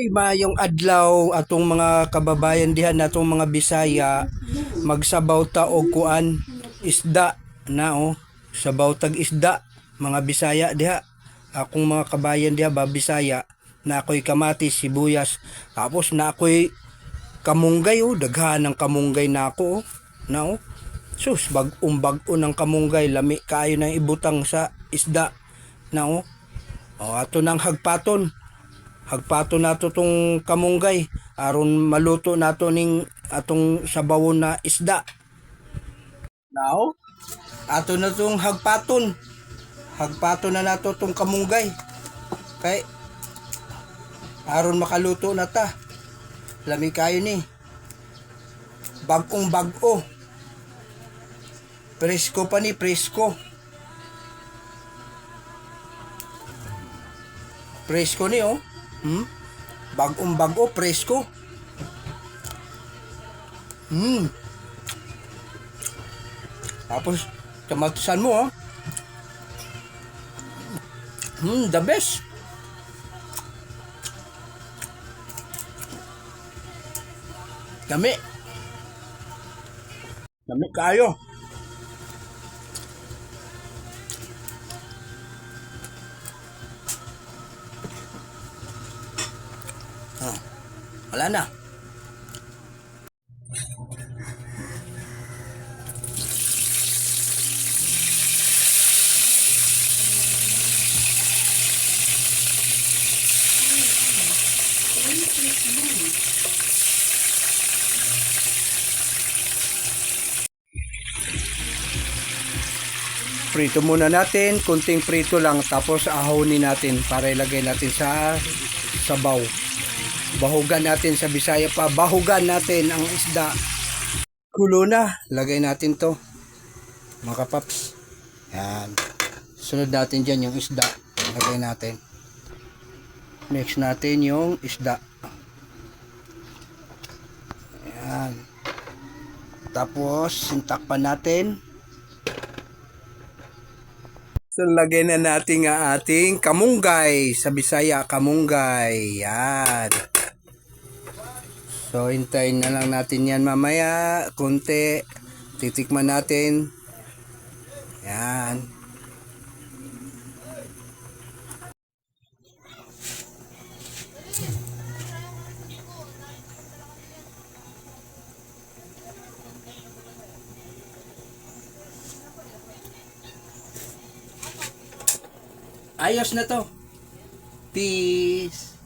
Ay, mayong adlaw atong mga kababayan diha natong mga Bisaya magsabaw ta og kuan isda na oh. Sabaw tag isda mga Bisaya diha. Akong mga kabayan diha ba Bisaya na ako'y kamatis sibuyas. Tapos na ako'y kamunggay oh. Daghan ng kamunggay na ako oh. Na oh. Sus bag-ong bag-o ng kamunggay. Lami kaayo na ibutang sa isda na oh. Oh ato nang hagpaton hagpato nato tong kamunggay aron maluto nato ning atong sabawon na isda. Now, ato na tong hagpaton. Hagpato na nato tong kamunggay. Kay aron makaluto na ta. Lami kayo ni. Bagong bago. Presko pa ni presko. Presko ni oh. Hmm? Bagong bago, presko. Hmm. Tapos, tamatusan mo, oh. Hmm, the best. Dami. Dami kayo. Wala na. Prito muna natin, kunting prito lang tapos ahonin natin para ilagay natin sa sabaw. Bahugan natin sa Bisaya pa, bahugan natin ang isda. Kulo na, lagay natin to. Mga kapaps. Yan. Sunod natin dyan yung isda. Lagay natin. Next natin yung isda. Yan. Tapos, sintakpan natin. So, lagay na natin ang ating kamunggay. Sa Bisaya, kamunggay. Yan. So, hintayin na lang natin yan mamaya. Kunti. Titikman natin. Yan. Ayos na to. Peace.